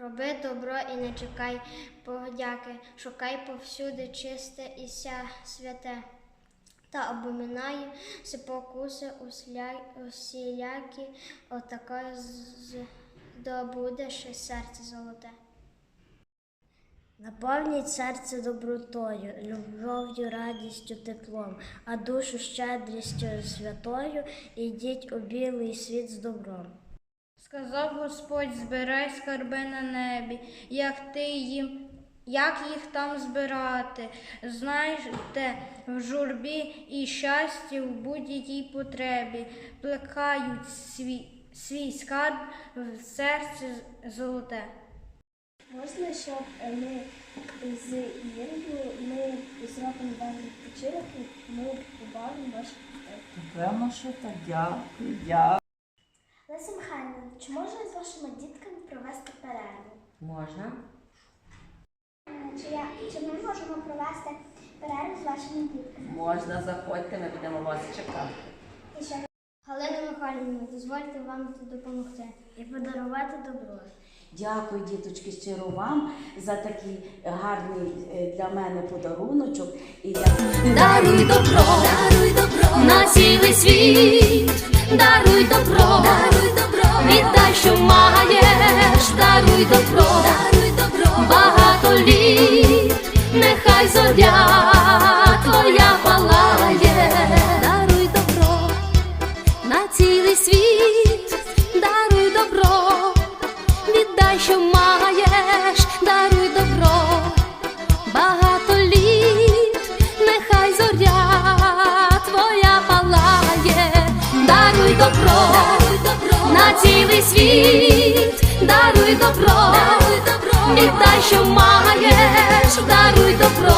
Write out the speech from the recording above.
Роби добро і не чекай подяки, шукай повсюди чисте і ся святе. Та обоминай спокуси усілякі, отако здобудеш серце золоте. Наповніть серце добротою, любов'ю, радістю, теплом, а душу щедрістю святою, і йдіть у білий світ з добром. Сказав Господь, збирай скарби на небі, як ти їм, як їх там збирати, знайте в журбі і щасті в будь-якій потребі, плекають свій, свій скарб в серці золоте. Можна, щоб ми з Ірою ми зробимо вам відпочинок і ми побавимо ваших дітей. Що так. Дякую, дякую. Чи можна з вашими дітками провести перерву? Можна? Чи, я, чи ми можемо провести перерву з вашими дітками? Можна, заходьте, ми будемо вас чекати. І ще Галина Михайлівна, дозвольте вам допомогти. і подарувати добро. Дякую, діточки, щиро вам за такий гарний е, для мене подаруночок. І я Даруй добро, даруй добро на цілий світ, на цілий світ, даруй добро, віддай, що маєш, даруй добро. Багато літ, нехай зоря твоя палає, даруй добро, даруй добро на цілий світ, даруй добро, даруй добро, віддай, що маєш, даруй добро,